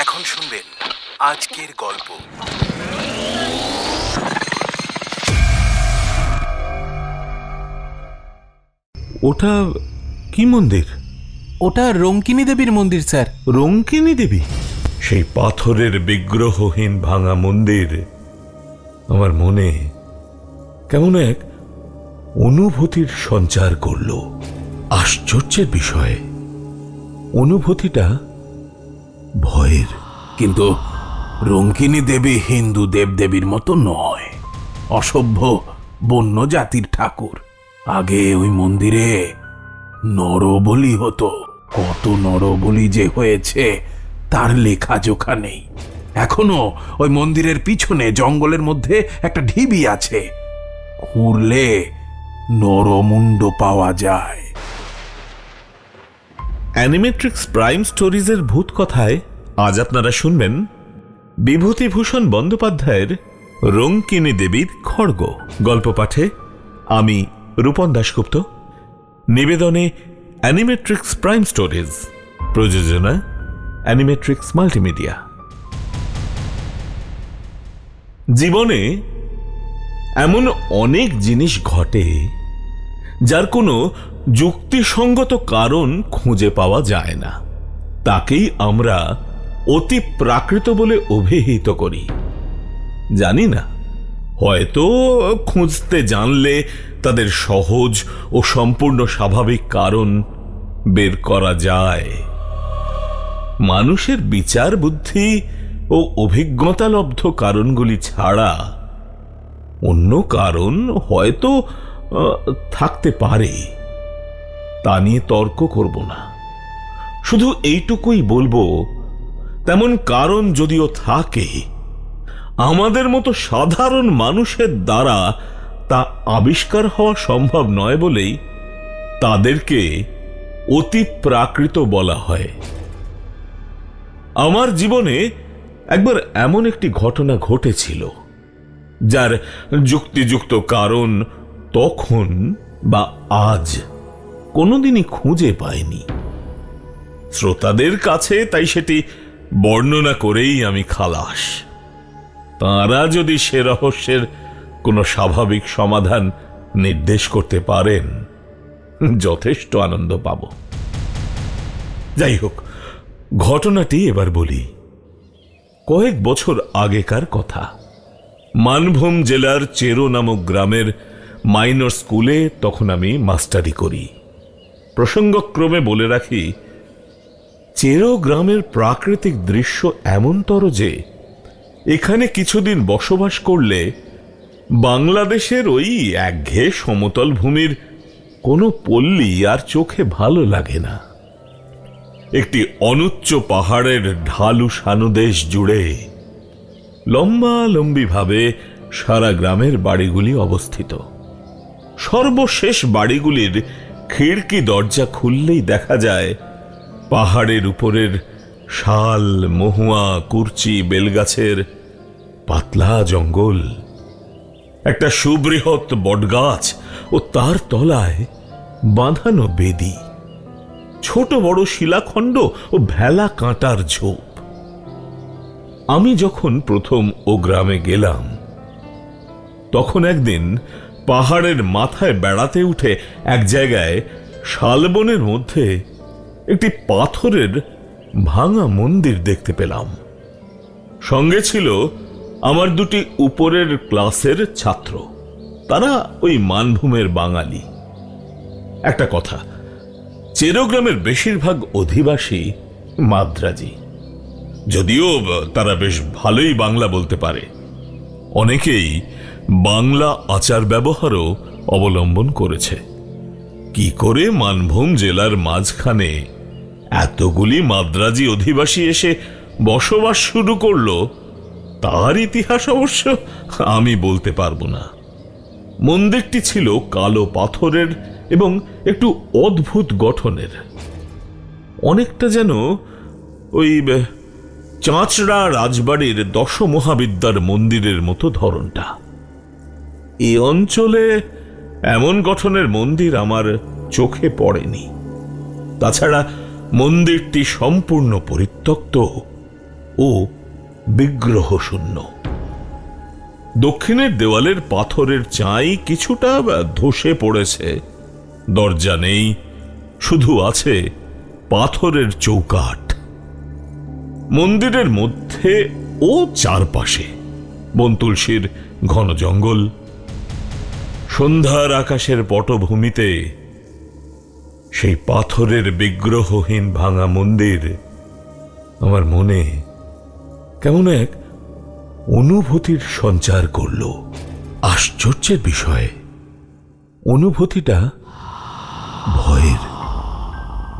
এখন শুনবেন আজকের গল্প। ওটা কি মন্দির? ওটা রঙ্কিনী দেবীর মন্দির স্যার। রঙ্কিনী দেবী? সেই পাথরের বিগ্রহহীন ভাঙা মন্দির। আমার মনে কেমন এক অনুভূতির সঞ্চার করল। আশ্চর্যের বিষয়ে। অনুভূতিটা ভয়ের। কিন্তু রঙ্কিনী দেবী হিন্দু দেবদেবীর মতো নয়। অসভ্য বন্য জাতির ঠাকুর। আগে ওই মন্দিরে নরবলি হতো। কত নরবলি যে হয়েছে, তার লেখা জোখা নেই। এখনও ওই মন্দিরের পিছনে জঙ্গলের মধ্যে একটা ঢিবি আছে। খুঁড়লে নরমুণ্ড পাওয়া যায়। অ্যানিমেট্রিক্স প্রাইম স্টোরিজের ভূত কথায় আজ আপনারা শুনবেন বিভূতিভূষণ বন্দ্যোপাধ্যায়ের রঙ্কিনী দেবীর খড়গ। গল্প পাঠে আমি রূপন দাশগুপ্ত। নিবেদনে অ্যানিমেট্রিক্স প্রাইম স্টোরিজ। প্রযোজনা অ্যানিমেট্রিক্স মাল্টিমিডিয়া। জীবনে এমন অনেক জিনিস ঘটে যার কোনো যুক্তিসঙ্গত কারণ খুঁজে পাওয়া যায় না। তাকেই আমরা অতি প্রাকৃত বলে অভিহিত করি। জানি না, হয়তো খুঁজতে জানলে তাদের সহজ ও সম্পূর্ণ স্বাভাবিক কারণ বের করা যায়। মানুষের বিচার বুদ্ধি ও অভিজ্ঞতালব্ধ কারণগুলি ছাড়া অন্য কারণ হয়তো থাকতে পারে। তা নিয়ে তর্ক করব না। শুধু এইটুকুই বলব, তেমন কারণ যদিও থাকে, আমাদের মতো সাধারণ মানুষের দ্বারা তা আবিষ্কার হওয়া সম্ভব নয় বলেই তাদেরকে অতি প্রাকৃত বলা হয়। আমার জীবনে একবার এমন একটি ঘটনা ঘটেছিল, যার যুক্তিযুক্ত কারণ তখন বা আজ কোনোদিনই খুঁজে পাইনি। শ্রোতাদের কাছে তাই সেটি বর্ণনা করেই আমি খালাস। তাঁরা যদি সে রহস্যের কোনো স্বাভাবিক সমাধান নির্দেশ করতে পারেন, যথেষ্ট আনন্দ পাব। যাই হোক, ঘটনাটি এবার বলি। কয়েক বছর আগেকার কথা। মানভূম জেলার চেরো নামক গ্রামের মাইনর স্কুলে তখন আমি মাস্টারি করি। প্রসঙ্গক্রমে বলে রাখি, চেরো গ্রামের প্রাকৃতিক দৃশ্য এমনতর যে, এখানে কিছুদিন বসবাস করলে বাংলাদেশের ওই একঘেয়ে সমতল ভূমির কোনো পল্লী আর চোখে ভালো লাগে না। একটি অনুচ্চ পাহাড়ের ঢালু সানুদেশ জুড়ে লম্বা লম্বিভাবে সারা গ্রামের বাড়িগুলি অবস্থিত। সর্বশেষ বাড়িগুলির খিড়কি দরজা খুললেই দেখা যায়, পাহাড়ের উপরের শাল, মহুয়া, কুরচি, বেলগাছের পাতলা জঙ্গল। একটা সুবৃহৎ বটগাছ ও তার তলায় বাঁধানো বেদি। ছোট বড় শিলাখণ্ড ও ভেলা কাঁটার ঝোপ। আমি যখন প্রথম ও গ্রামে গেলাম, তখন একদিন পাহাড়ের মাথায় বেড়াতে উঠে এক জায়গায় শালবনের মধ্যে একটি পাথরের ভাঙা মন্দির দেখতে পেলাম। সঙ্গে ছিল আমার দুটি উপরের ক্লাসের ছাত্র। তারা ওই মানভূমের বাঙালি। একটা কথা, চেরোগ্রামের বেশিরভাগ অধিবাসী মাদ্রাজি। যদিও তারা বেশ ভালোই বাংলা বলতে পারে। অনেকেই বাংলা আচার ব্যবহারও অবলম্বন করেছে। কি করে মানভূম জেলার মাঝখানে এতগুলি মাদ্রাজি অধিবাসী এসে বসবাস শুরু করল, তার ইতিহাস অবশ্য আমি বলতে পারব না। মন্দিরটি ছিল কালো পাথরের এবং একটু অদ্ভুত গঠনের। অনেকটা যেন ওই চাঁচড়া রাজবাড়ির দশ মহাবিদ্যার মন্দিরের মতো ধরনটা। এই অঞ্চলে এমন গঠনের মন্দির আমার চোখে পড়েনি। তাছাড়া মন্দিরটি সম্পূর্ণ পরিত্যক্ত ও বিগ্রহ শূন্য দক্ষিণের দেওয়ালের পাথরের চাই কিছুটা ধসে পড়েছে। দরজা নেই, শুধু আছে পাথরের চৌকাঠ। মন্দিরের মধ্যে ও চারপাশে বনতুলসীর ঘন জঙ্গল সন্ধ্যার আকাশের পটভূমিতে সেই পাথরের বিগ্রহহীন ভাঙা মন্দির আমার মনে কেমন এক অনুভূতির সঞ্চার করল। আশ্চর্যের বিষয়, অনুভূতিটা ভয়ের।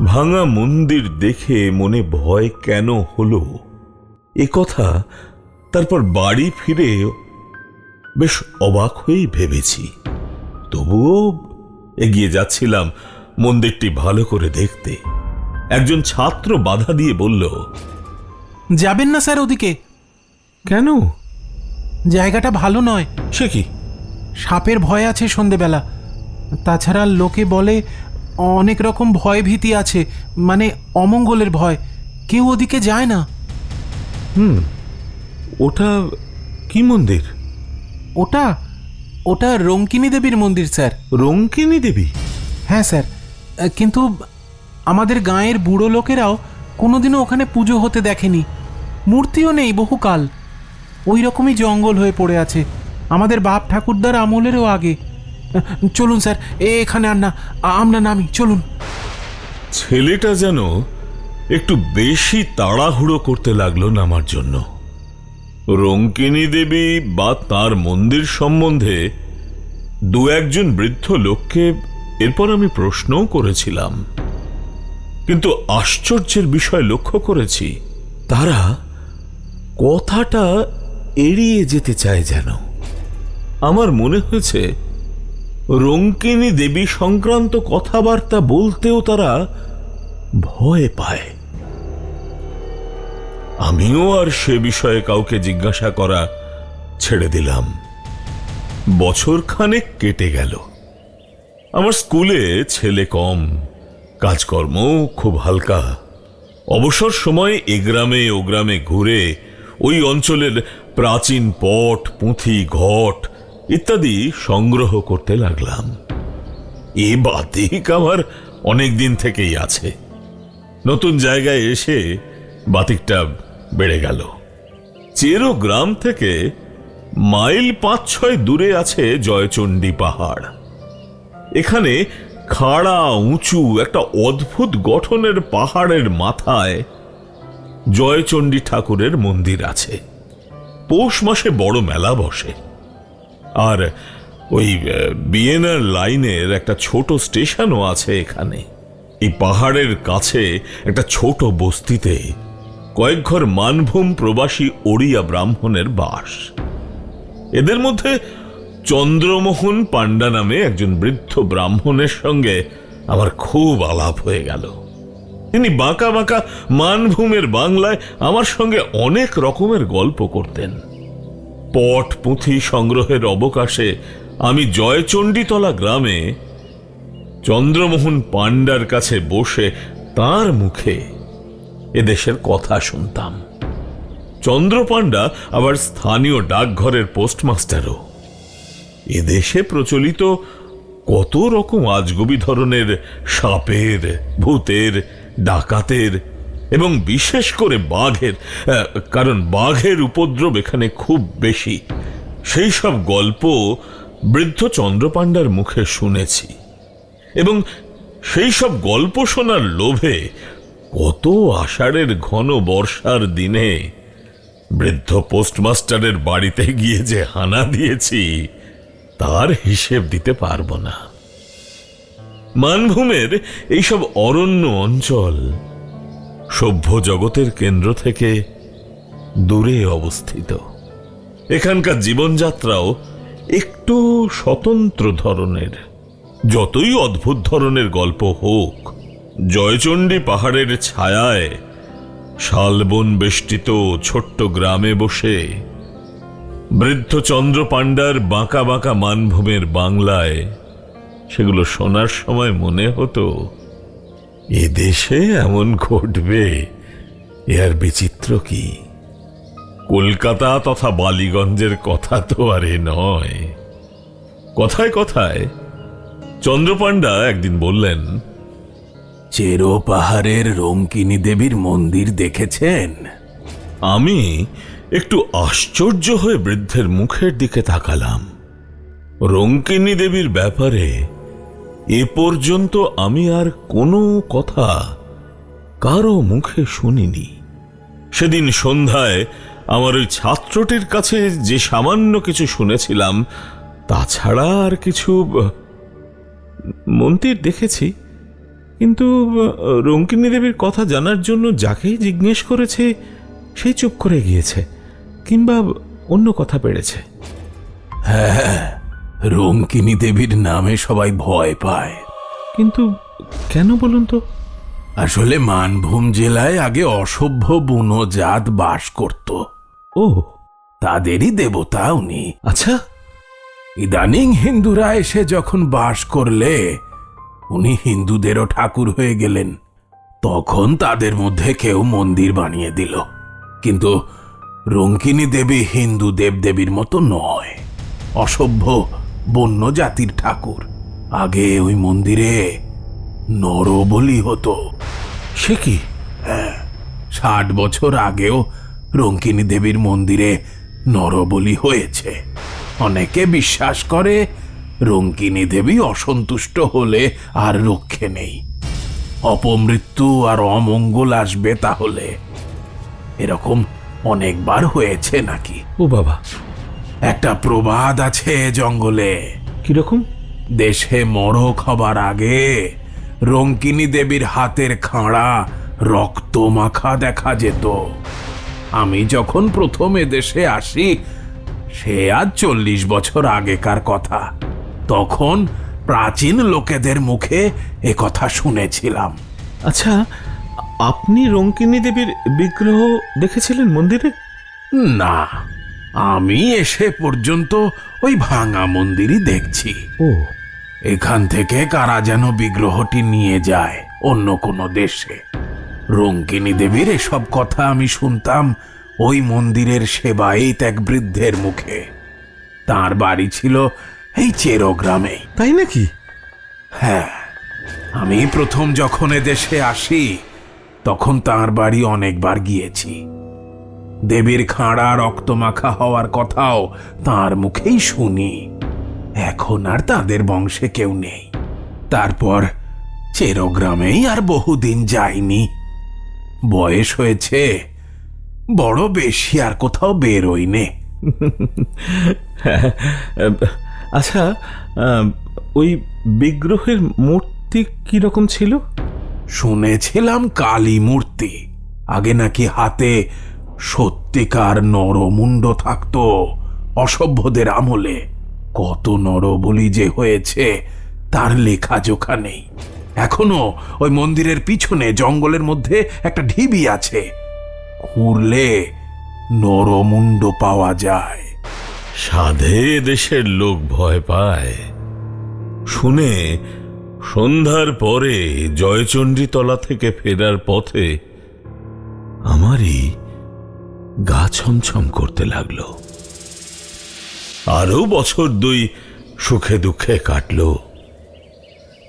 ভাঙা মন্দির দেখে মনে ভয় কেন হলো? এ কথা তারপর বাড়ি ফিরে বেশ অবাক হয়েই ভেবেছি। তবুও এগিয়ে যাচ্ছিলাম মন্দিরটি ভালো করে দেখতে। একজন ছাত্র বাধা দিয়ে বলল যাবেন না স্যার ওদিকে। কেন? জায়গাটা ভালো নয়। সে কি? সাপের ভয় আছে সন্ধেবেলা। তাছাড়া লোকে বলে অনেক রকম ভয় ভীতি আছে মানে অমঙ্গলের ভয়। কেউ ওদিকে যায় না। হুম ওটা কি মন্দির? ওটা ওটা রঙ্কিনী দেবীর মন্দির স্যার। রঙ্কিনী দেবী? হ্যাঁ স্যার। কিন্তু আমাদের গাঁয়ের বুড়ো লোকেরাও কোনোদিনও ওখানে পুজো হতে দেখেনি। মূর্তিও নেই বহুকাল। ওই রকমই জঙ্গল হয়ে পড়ে আছে। আমাদের বাপ ঠাকুরদার আমলেরও আগে। চলুন স্যার এ এখানে আর না আমরা নামি চলুন। ছেলেটা যেন একটু বেশি তাড়াহুড়ো করতে লাগল নামার জন্য। রঙ্কিনী দেবী বা তার মন্দির সম্বন্ধে দু একজন বৃদ্ধ লোককে এরপর আমি প্রশ্নও করেছিলাম। কিন্তু আশ্চর্যের বিষয় লক্ষ্য করেছি, তারা কথাটা এড়িয়ে যেতে চায় যেন। আমার মনে হয়েছে রঙ্কিনী দেবী সংক্রান্ত কথাবার্তা বলতেও তারা ভয় পায়। আমিও আর সে বিষয়ে কাউকে জিজ্ঞাসা করা ছেড়ে দিলাম। বছর খানেক কেটে গেল। আমার স্কুলে ছেলে কম কাজকর্ম খুব হালকা। অবসর সময় এ গ্রামে ও গ্রামে ঘুরে ওই অঞ্চলের প্রাচীন পট, পুঁথি, ঘট ইত্যাদি সংগ্রহ করতে লাগলাম। এ বাতিক আমার অনেক দিন থেকেই আছে। নতুন জায়গায় এসে বাতিকটা বেড়ে গেল। চেরো গ্রাম থেকে মাইল পাঁচ ছয় দূরে আছে জয়চণ্ডী পাহাড়। এখানে খাড়া, উঁচু একটা অদ্ভুত গঠনের পাহাড়ের মাথায় জয়চণ্ডী ঠাকুরের মন্দির আছে। পৌষ মাসে বড় মেলা বসে। আর ওই বিএনআর লাইনের একটা ছোট স্টেশনও আছে এখানে। এই পাহাড়ের কাছে একটা ছোট বস্তিতে কয়েক ঘর মানভূম প্রবাসী ওড়িয়া ব্রাহ্মণের বাস। এদের মধ্যে চন্দ্রমোহন পাণ্ডা নামে একজন বৃদ্ধ ব্রাহ্মণের সঙ্গে আমার খুব আলাপ হয়ে গেল। তিনি বাঁকা বাঁকা মানভূমের বাংলায় আমার সঙ্গে অনেক রকমের গল্প করতেন। পট পুঁথি সংগ্রহের অবকাশে আমি জয়চণ্ডীতলা গ্রামে চন্দ্রমোহন পাণ্ডার কাছে বসে তার মুখে এদেশের কথা শুনতাম। চন্দ্রপাণ্ডা আবার স্থানীয় ডাকঘরের পোস্টমাস্টারও। এদেশে প্রচলিত কত রকম আজগবি ধরনের সাপের, ভূতের, ডাকাতের এবং বিশেষ করে বাঘের কারণ বাঘের উপদ্রব এখানে খুব বেশি। সেই সব গল্প বৃদ্ধ চন্দ্রপাণ্ডার মুখে শুনেছি। এবং সেই সব গল্প শোনার লোভে কত আষাঢ়ের ঘন বর্ষার দিনে বৃদ্ধ পোস্টমাস্টারের বাড়িতে গিয়ে যে হানা দিয়েছি, তার হিসেব দিতে পারব না। মানভূমের এইসব অরণ্য অঞ্চল সভ্য জগতের কেন্দ্র থেকে দূরে অবস্থিত। এখানকার জীবনযাত্রাও একটু স্বতন্ত্র ধরনের, যতই অদ্ভুত ধরনের গল্প হোক জয়চণ্ডী পাহাড়ের ছায়ায় শালবন বেষ্টিত ছোট্ট গ্রামে বসে বৃদ্ধ চন্দ্র পাণ্ডার বাঁকা বাঁকা মানভূমের বাংলায় সেগুলো শোনার সময় মনে হতো, এ দেশে এমন ঘটবে, এ আর বিচিত্র কি? কলকাতা তথা বালিগঞ্জের কথা তো আর এ নয়। কথায় কথায় চন্দ্রপাণ্ডা একদিন বললেন চেরো পাহাড়ের রঙ্কিনী দেবীর মন্দির দেখেছেন? আমি একটু আশ্চর্য হয়ে বৃদ্ধের মুখের দিকে তাকালাম। রঙ্কিনী দেবীর ব্যাপারে এ পর্যন্ত আমি আর কোনো কথা কারও মুখে শুনিনি। সেদিন সন্ধ্যায় আমার ওই ছাত্রটির কাছে যে সামান্য কিছু শুনেছিলাম, তাছাড়া আর কিছু মন্দির দেখেছি। কিন্তু রঙ্কিনী দেবীর কথা জানার জন্য যাকেই জিজ্ঞেস করেছে সেই চুপ করে গিয়েছে কিংবা অন্য কথা বেড়েছে রঙ্কিনী দেবীর নামে সবাই ভয় পায়। কিন্তু কেন বলুন তো? আসলে মানভূম জেলায় আগে অসভ্য বুনো জাত বাস করত। ও। তাদেরই দেবতা উনি। আচ্ছা। ইদানিং হিন্দুরা এসে যখন বাস করলে উনি হিন্দুদেরও ঠাকুর হয়ে গেলেন। তখন তাদের মধ্যে কেউ মন্দির বানিয়ে দিল। কিন্তু রঙ্কিনী দেবী হিন্দু দেবদেবীর মতো নয়। অসভ্য, বন্য জাতির ঠাকুর। আগে ওই মন্দিরে নরবলি হতো। সে কি? হ্যাঁ ষাট বছর আগেও রঙ্কিনী দেবীর মন্দিরে নরবলি হয়েছে। অনেকে বিশ্বাস করে রঙ্কিনী দেবী অসন্তুষ্ট হলে আর রক্ষে নেই। অপমৃত্যু আর অমঙ্গল আসবে তাহলে। এরকম অনেকবার হয়েছে নাকি? ও বাবা। একটা প্রবাদ আছে জঙ্গলে। কীরকম? দেশে মরক হবার আগে রঙ্কিনী দেবীর হাতের খাঁড়া রক্ত মাখা দেখা যেত। আমি যখন প্রথম দেশে আসি সে আজ চল্লিশ বছর আগেকার কথা। তখন প্রাচীন লোকেদের মুখে এ কথা শুনেছিলাম। আচ্ছা আপনি রঙ্কিনী দেবীর বিগ্রহ দেখেছিলেন মন্দিরে? না আমি এসে পর্যন্ত ওই ভাঙা মন্দিরই দেখছি। ও। এখান থেকে কারা যেন বিগ্রহটি নিয়ে যায় অন্য কোনো দেশে। রঙ্কিনী দেবীর এসব কথা আমি শুনতাম ওই মন্দিরের সেবায়িত এক বৃদ্ধের মুখে। তার বাড়ি ছিল এই চেরো গ্রামেই তাই নাকি? হ্যাঁ আমি প্রথম যখন এদেশে আসি তখন তার বাড়ি অনেকবার গিয়েছি। দেবীর খাঁড়া রক্তমাখা হওয়ার কথাও তার মুখেই শুনি। এখন আর তাদের বংশে কেউ নেই। তারপর চেরোগ্রামেই আর বহুদিন যাইনি। বয়স হয়েছে বড় বেশি আর কোথাও বেরোইনে আচ্ছা ওই বিগ্রহের মূর্তি কি রকম ছিল? শুনেছিলাম কালী মূর্তি। আগে নাকি হাতে সত্যিকার নরমুণ্ড থাকতো অসভ্যদের আমলে। কত নরবলি যে হয়েছে, তার লেখা জোখা নেই। এখনও ওই মন্দিরের পিছনে জঙ্গলের মধ্যে একটা ঢিবি আছে। খুঁড়লে নরমুণ্ড পাওয়া যায়। সাধে দেশের লোক ভয় পায়। শুনে সন্ধ্যার পরে জয়চণ্ডীতলা থেকে ফেরার পথে আমারই গা ছমছম করতে লাগল। আরও বছর দুই সুখে দুঃখে কাটলো।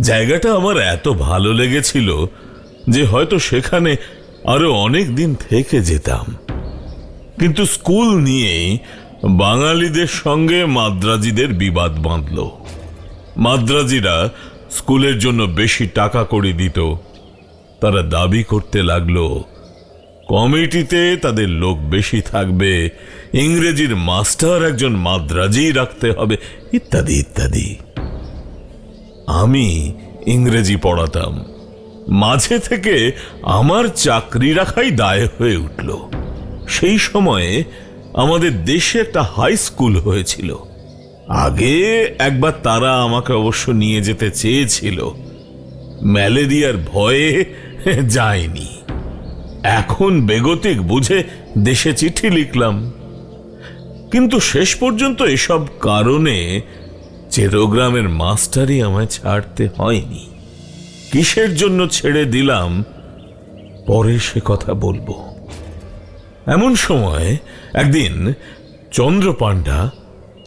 জায়গাটা আমার এত ভালো লেগেছিল যে হয়তো সেখানে আরও অনেক দিন থেকে যেতাম। কিন্তু স্কুল নিয়েই বাঙালিদের সঙ্গে মাদ্রাজিদের বিবাদ বাঁধল। মাদ্রাজিরা স্কুলের জন্য বেশি টাকা করে দিত। তারা দাবি করতে লাগল, কমিটিতে তাদের লোক বেশি থাকবে, ইংরেজির মাস্টার একজন মাদ্রাজি রাখতে হবে, ইত্যাদি ইত্যাদি। আমি ইংরেজি পড়াতাম। মাঝে থেকে আমার চাকরি রাখাই দায় হয়ে উঠল। সেই সময়ে আমাদের দেশে একটা হাই স্কুল হয়েছিল। আগে একবার তারা আমাকে অবশ্য নিয়ে যেতে চেয়েছিল। ম্যালেরিয়ার ভয়ে যায়নি। এখন বেগতিক বুঝে দেশে চিঠি লিখলাম। কিন্তু শেষ পর্যন্ত এসব কারণে চেরোগ্রামের মাস্টারই আমায় ছাড়তে হয়নি। কিসের জন্য ছেড়ে দিলাম? পরে সে কথা বলব। এমন সময় একদিন চন্দ্রপাণ্ডা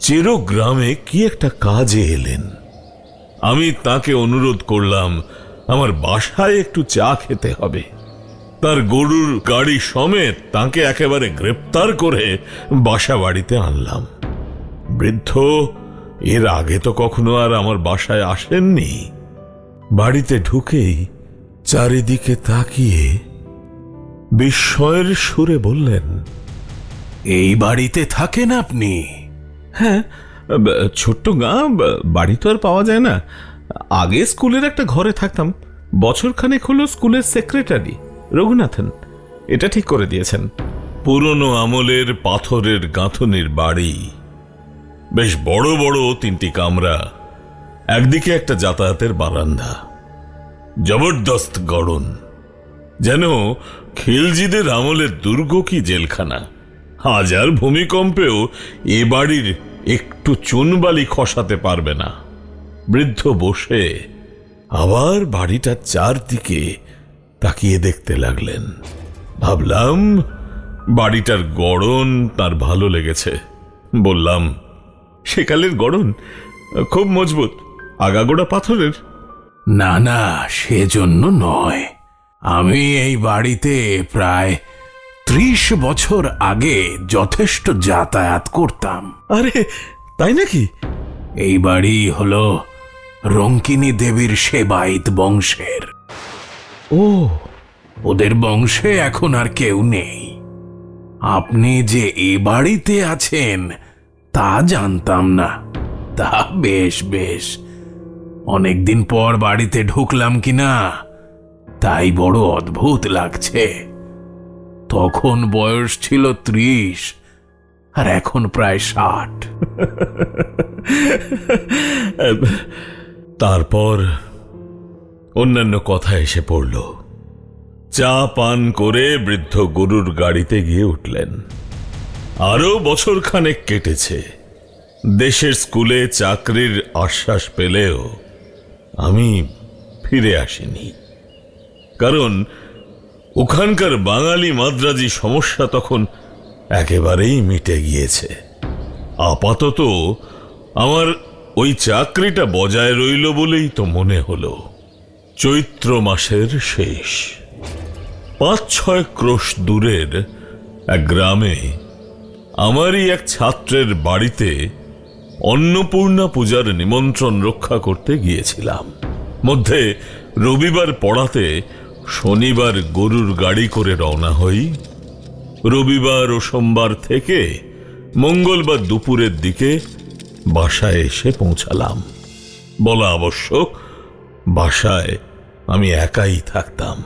চেরো গ্রামে কি একটা কাজে এলেন। আমি তাকে অনুরোধ করলাম, আমার বাসায় একটু চা খেতে হবে। তার গরুর গাড়ি সমেত তাকে একেবারে গ্রেপ্তার করে বাসা বাড়িতে আনলাম। বৃদ্ধ, এর আগে তো কখনো আর আমার বাসায় আসেননি। বাড়িতে ঢুকেই চারিদিকে তাকিয়ে বিস্ময়ের সুরে বললেন এই বাড়িতে থাকেন আপনি? হ্যাঁ ছোট্ট গাঁ বাড়ি তো আর পাওয়া যায় না। আগে স্কুলের একটা ঘরে থাকতাম। বছরখানেক হলো স্কুলের সেক্রেটারি রঘুনাথন। এটা ঠিক করে দিয়েছেন। পুরনো আমলের পাথরের গাঁথনির বাড়ি। বেশ বড় বড় তিনটি কামরা একদিকে একটা যাতায়াতের বারান্দা। জবরদস্ত গড়ন। যেন খিলজিদের আমলের দুর্গ কি জেলখানা? হাজার ভূমিকম্পেও এ বাড়ির একটু চুনবালি খসাতে পারবে না। বৃদ্ধ বসে আবার বাড়িটার চারদিকে তাকিয়ে দেখতে লাগলেন। ভাবলাম, বাড়িটার গড়ন তার ভালো লেগেছে। বললাম, সেকালের গড়ন? খুব মজবুত। আগাগোড়া পাথরের? না না, সেজন্য নয়। আমি এই বাড়িতে প্রায় ত্রিশ বছর আগে যথেষ্ট যাতায়াত করতাম। আরে তাই নাকি? এই বাড়ি হলো রঙ্কিনী দেবীর সেবাইত বংশের। ও। ওদের বংশে এখন আর কেউ নেই। আপনি যে এ বাড়িতে আছেন তা জানতাম না। তা বেশ বেশ। অনেকদিন পর বাড়িতে ঢুকলাম কিনা? তাই বড় অদ্ভুত লাগছে। তখন বয়স ছিল ত্রিশ, আর এখন প্রায় ষাট। তারপর অন্যান্য কথা এসে পড়ল। চা পান করে বৃদ্ধ গরুর গাড়িতে গিয়ে উঠলেন। আরও বছর খানেক কেটেছে। দেশের স্কুলে চাকরির আশ্বাস পেলেও আমি ফিরে আসিনি। কারণ ওখানকার বাঙালি মাদ্রাজি সমস্যা তখন একেবারেই মিটে গিয়েছে। আপাতত আমার ওই চাকরিটা বজায় রইল বলেই তো মনে হলো। চৈত্র মাসের শেষ। পাঁচ ছয় ক্রোশ দূরের এক গ্রামে আমারই এক ছাত্রের বাড়িতে অন্নপূর্ণা পূজার নিমন্ত্রণ রক্ষা করতে গিয়েছিলাম। মধ্যে রবিবার পড়াতে শনিবার গরুর গাড়ি করে রওনা হই। রবিবার ও সোমবার থেকে মঙ্গলবার দুপুরের দিকে বাসায় এসে পৌঁছালাম। বলা আবশ্যক, বাসায় আমি একাই থাকতাম।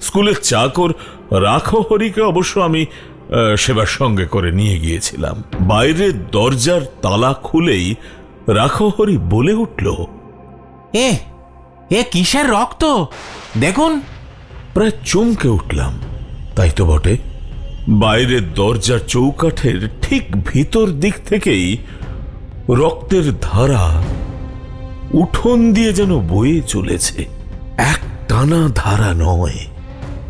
স্কুলের চাকর রাখো হরিকে অবশ্য আমি সেবার সঙ্গে করে নিয়ে গিয়েছিলাম। বাইরের দরজার তালা খুলেই রাখো হরি বলে উঠল, এ এ কিসের রক্ত? দেখুন। প্রায় চমকে উঠলাম। তাই তো বটে। বাইরের দরজার চৌকাঠের ঠিক ভিতর দিক থেকেই রক্তের ধারা উঠোন দিয়ে যেন বয়ে চলেছে। এক টানা ধারা নয়,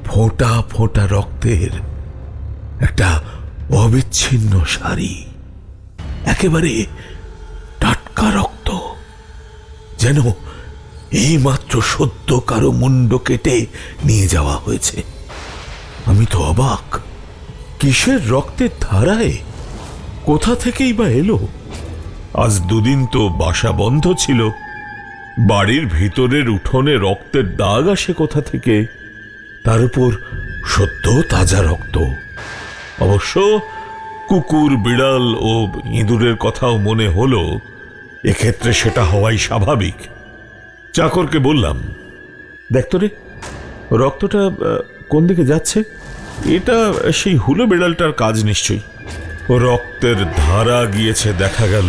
ফোঁটা ফোঁটা রক্তের একটা অবিচ্ছিন্ন সারি। একেবারে টাটকা রক্ত, যেন এইমাত্র সদ্য কারও মুন্ড কেটে নিয়ে যাওয়া হয়েছে। আমি তো অবাক। কিসের রক্তের ধারায়? কোথা থেকেই বা এলো? আজ দুদিন তো বাসা বন্ধ ছিল। বাড়ির ভিতরের উঠোনে রক্তের দাগ আসে কোথা থেকে? তার উপর সদ্য তাজা রক্ত। অবশ্য কুকুর, বিড়াল ও ইঁদুরের কথাও মনে হলো। এক্ষেত্রে সেটা হওয়াই স্বাভাবিক। চাকরকে বললাম দেখতো রে, রক্তটা কোন দিকে যাচ্ছে? এটা সেই হুলো বিড়ালটার কাজ নিশ্চয়ই। রক্তের ধারা গিয়েছে, দেখা গেল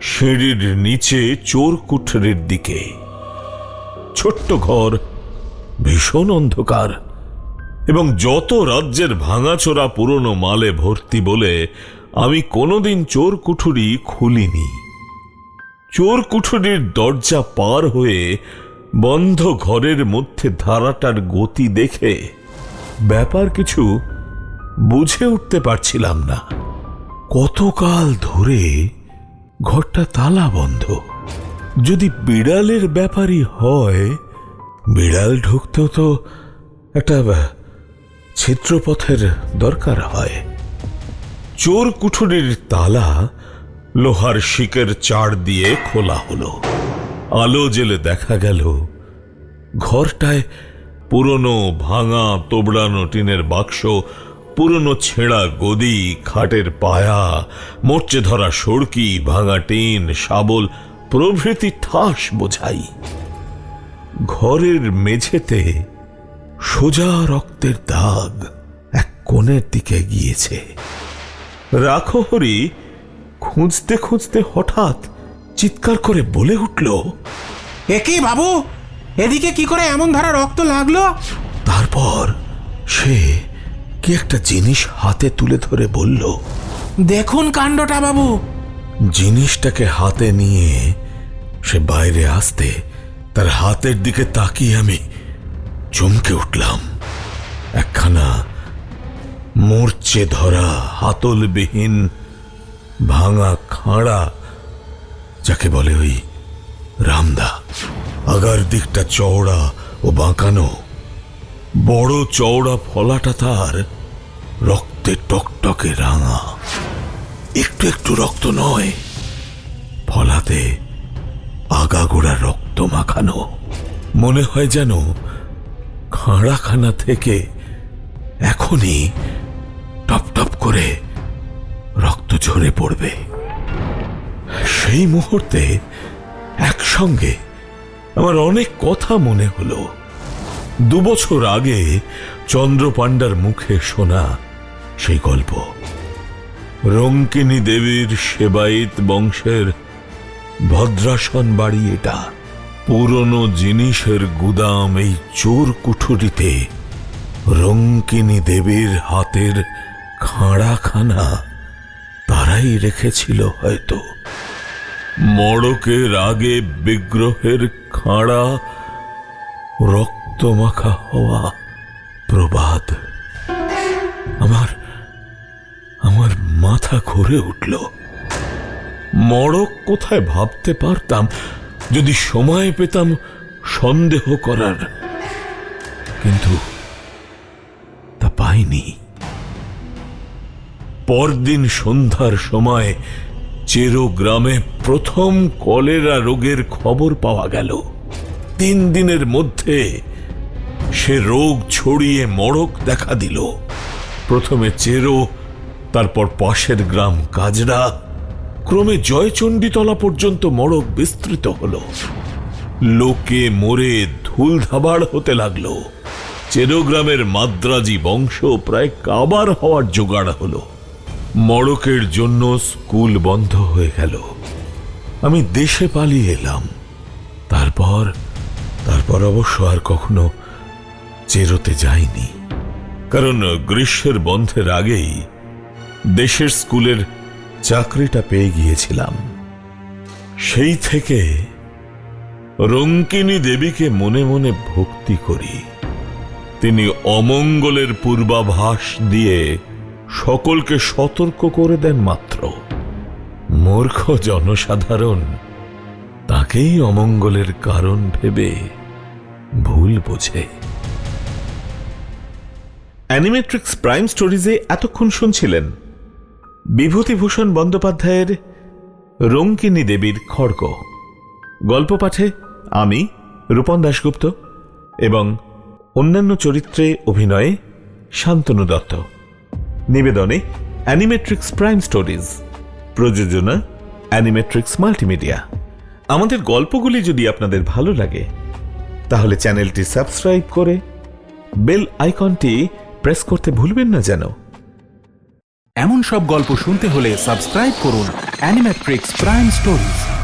সিঁড়ির নিচে চোর কুঠরির দিকে। ছোট্ট ঘর, ভীষণ অন্ধকার এবং যত রাজ্যের ভাঙাচোরা পুরনো মালে ভর্তি বলে আমি কোনোদিন চোর কুঠুরি খুলিনি। চোর কুঠুরির দরজা পার হয়ে বন্ধ ঘরের মধ্যে ধারাটার গতি দেখে ব্যাপার কিছু বুঝে উঠতে পারছিলাম না। কতকাল ধরে ঘরটা তালা বন্ধ। যদি বিড়ালের ব্যাপারই হয়, বিড়াল ঢুকতেও তো একটা ছিদ্রপথের দরকার হয়। চোর কুঠুরির তালা লোহার শিকের চার দিয়ে খোলা হলো। আলো জেলে দেখা গেল। ঘরটায় পুরনো ভাঙা তোবড়ানো টিনের বাক্স, পুরনো ছেঁড়া গদি, খাটের পায়া, মরচে ধরা সড়কি, ভাঙা টিন, শাবল, প্রভৃতি ঠাস বোঝাই। ঘরের মেঝেতে সোজা রক্তের দাগ এক কোণের দিকে গিয়েছে। রাখো হরি খুঁজতে খুঁজতে হঠাৎ চিৎকার করে বলে উঠল একে বাবু? এদিকে কি করে এমন ধারা রক্ত লাগল? তারপর সে কি একটা জিনিস হাতে তুলে ধরে বলল দেখুন কাণ্ডটা বাবু। জিনিসটাকে হাতে নিয়ে সে বাইরে আসতে তার হাতের দিকে তাকিয়ে আমি চমকে উঠলাম। একখানা মূর্চে ধরা হাতলবিহীন ভাঙা খাঁড়া, যাকে বলে ওই রামদা। আগার দিকটা চওড়া ও বাঁকানো। বড় চওড়া ফলাটা তার রক্তে টকটকে রাঙা। একটু একটু রক্ত নয়, ফলাতে আগাগোড়া রক্ত মাখানো। মনে হয় যেন খাঁড়াখানা থেকে এখনই টপ টপ করে ঝরে পড়বে। সেই মুহূর্তে একসঙ্গে আমার অনেক কথা মনে হলো। দুবছর আগে চন্দ্রপাণ্ডার মুখে শোনা সেই গল্প। রঙ্কিনী দেবীর সেবায়িত বংশের ভদ্রাসন বাড়ি এটা। পুরনো জিনিসের গুদাম এই চোর কুঠুরিতে রঙ্কিনী দেবীর হাতের খাঁড়াখানা। তারাই রেখেছিল হয়তো। মড়কের আগে বিগ্রহের খাঁড়া, রক্তমাখা হওয়া প্রবাদ। আমার আমার মাথা ঘুরে উঠল। মড়ক কোথায় ভাবতে পারতাম, যদি সময় পেতাম সন্দেহ করার। কিন্তু তা পাইনি। পরদিন সন্ধ্যার সময় চেরো গ্রামে প্রথম কলেরা রোগের খবর পাওয়া গেল। তিন দিনের মধ্যে সে রোগ ছড়িয়ে মড়ক দেখা দিল। প্রথমে চেরো, তারপর পাশের গ্রাম কাজরা, ক্রমে জয়চণ্ডীতলা পর্যন্ত মড়ক বিস্তৃত হল। লোকে মরে ধুল ধাবাড় হতে লাগল। চেরোগ্রামের মাদ্রাজি বংশ প্রায় কাবার হওয়ার জোগাড় হলো। মড়কের জন্য স্কুল বন্ধ হয়ে গেল। আমি দেশে পালিয়ে এলাম। তারপর তারপর অবশ্য আর কখনো চেরোতে যাইনি। কারণ গ্রীষ্মের বন্ধের আগেই দেশের স্কুলের চাকরিটা পেয়ে গিয়েছিলাম। সেই থেকে রঙ্কিনী দেবীকে মনে মনে ভক্তি করি। তিনি অমঙ্গলের পূর্বাভাস দিয়ে সকলকে সতর্ক করে দেন মাত্র। মূর্খ জনসাধারণ, তাকেই অমঙ্গলের কারণ ভেবে ভুল বোঝে। অ্যানিমেট্রিক্স প্রাইম স্টোরিজে এতক্ষণ শুনছিলেন বিভূতিভূষণ বন্দ্যোপাধ্যায়ের রঙ্কিনী দেবীর খড়গ। গল্প পাঠে আমি, রূপন দাশগুপ্ত, এবং অন্যান্য চরিত্রে অভিনয়ে শান্তনু দত্ত। নিবেদনে অ্যানিমেট্রিক্স প্রাইম স্টোরিজ প্রযোজনা অ্যানিমেট্রিক্স মাল্টিমিডিয়া আমাদের গল্পগুলি যদি আপনাদের ভালো লাগে, তাহলে চ্যানেলটি সাবস্ক্রাইব করে বেল আইকনটি প্রেস করতে ভুলবেন না যেন। এমন সব গল্প শুনতে হলে সাবস্ক্রাইব করুন অ্যানিমেট্রিক্স প্রাইম স্টোরিজ